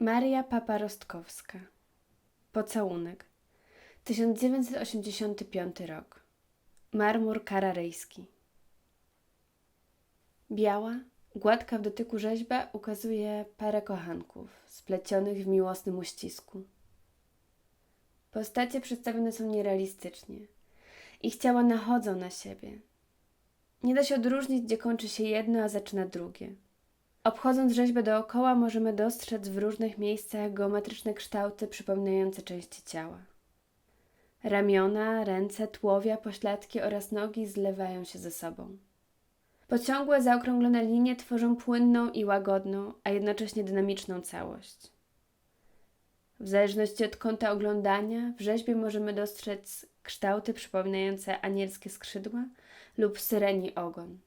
Maria Papa-Rostkowska. Pocałunek. 1985 rok. Marmur kararyjski. Biała, gładka w dotyku rzeźba ukazuje parę kochanków, splecionych w miłosnym uścisku. Postacie przedstawione są nierealistycznie. Ich ciała nachodzą na siebie. Nie da się odróżnić, gdzie kończy się jedno, a zaczyna drugie. Obchodząc rzeźbę dookoła, możemy dostrzec w różnych miejscach geometryczne kształty przypominające części ciała. Ramiona, ręce, tułowia, pośladki oraz nogi zlewają się ze sobą. Pociągłe, zaokrąglone linie tworzą płynną i łagodną, a jednocześnie dynamiczną całość. W zależności od kąta oglądania, w rzeźbie możemy dostrzec kształty przypominające anielskie skrzydła lub syreni ogon.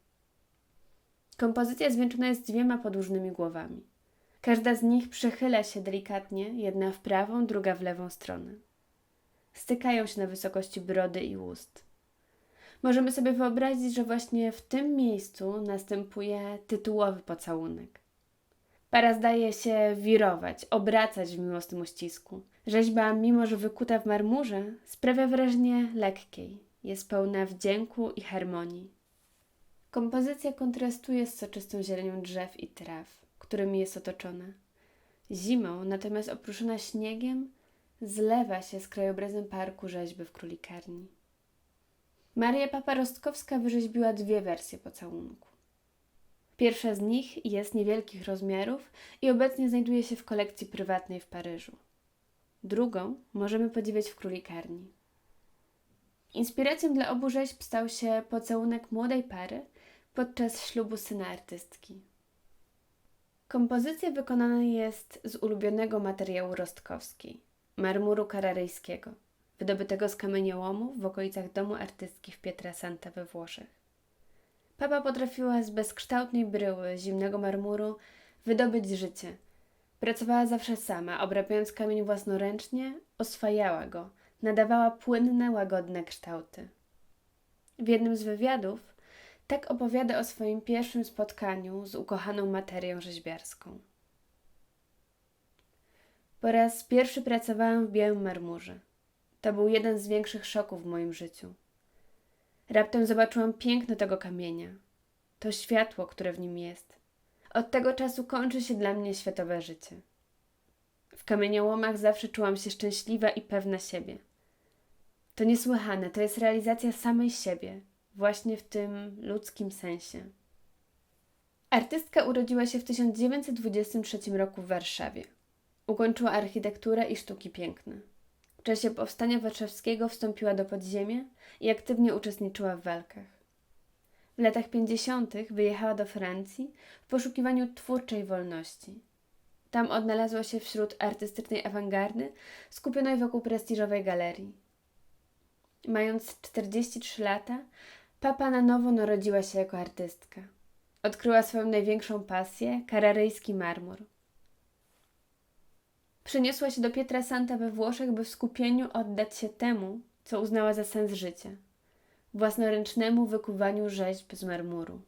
Kompozycja zwieńczona jest dwiema podłużnymi głowami. Każda z nich przechyla się delikatnie, jedna w prawą, druga w lewą stronę. Stykają się na wysokości brody i ust. Możemy sobie wyobrazić, że właśnie w tym miejscu następuje tytułowy pocałunek. Para zdaje się wirować, obracać w miłosnym uścisku. Rzeźba, mimo że wykuta w marmurze, sprawia wrażenie lekkiej, jest pełna wdzięku i harmonii. Kompozycja kontrastuje z soczystą zielenią drzew i traw, którymi jest otoczona. Zimą, natomiast oprószona śniegiem, zlewa się z krajobrazem parku rzeźby w królikarni. Maria Papa-Rostkowska wyrzeźbiła dwie wersje pocałunku. Pierwsza z nich jest niewielkich rozmiarów i obecnie znajduje się w kolekcji prywatnej w Paryżu. Drugą możemy podziwiać w królikarni. Inspiracją dla obu rzeźb stał się pocałunek młodej pary podczas ślubu syna artystki. Kompozycja wykonana jest z ulubionego materiału Rostkowskiej marmuru kararyjskiego, wydobytego z kamieniołomu w okolicach domu artystki w Pietrasanta we Włoszech. Papa potrafiła z bezkształtnej bryły zimnego marmuru wydobyć życie. Pracowała zawsze sama, obrabiając kamień własnoręcznie, oswajała go, nadawała płynne, łagodne kształty. W jednym z wywiadów tak opowiada o swoim pierwszym spotkaniu z ukochaną materią rzeźbiarską. Po raz pierwszy pracowałam w białym marmurze. To był jeden z większych szoków w moim życiu. Raptem zobaczyłam piękno tego kamienia, to światło, które w nim jest. Od tego czasu kończy się dla mnie światowe życie. W kamieniołomach zawsze czułam się szczęśliwa i pewna siebie. To niesłychane, to jest realizacja samej siebie, właśnie w tym ludzkim sensie. Artystka urodziła się w 1923 roku w Warszawie. Ukończyła architekturę i sztuki piękne. W czasie powstania warszawskiego wstąpiła do podziemia i aktywnie uczestniczyła w walkach. W latach 50. wyjechała do Francji w poszukiwaniu twórczej wolności. Tam odnalazła się wśród artystycznej awangardy skupionej wokół prestiżowej galerii. Mając 43 lata, papa na nowo narodziła się jako artystka. Odkryła swoją największą pasję kararyjski marmur. Przeniosła się do Pietra Santa we Włoszech, by w skupieniu oddać się temu, co uznała za sens życia własnoręcznemu wykuwaniu rzeźb z marmuru.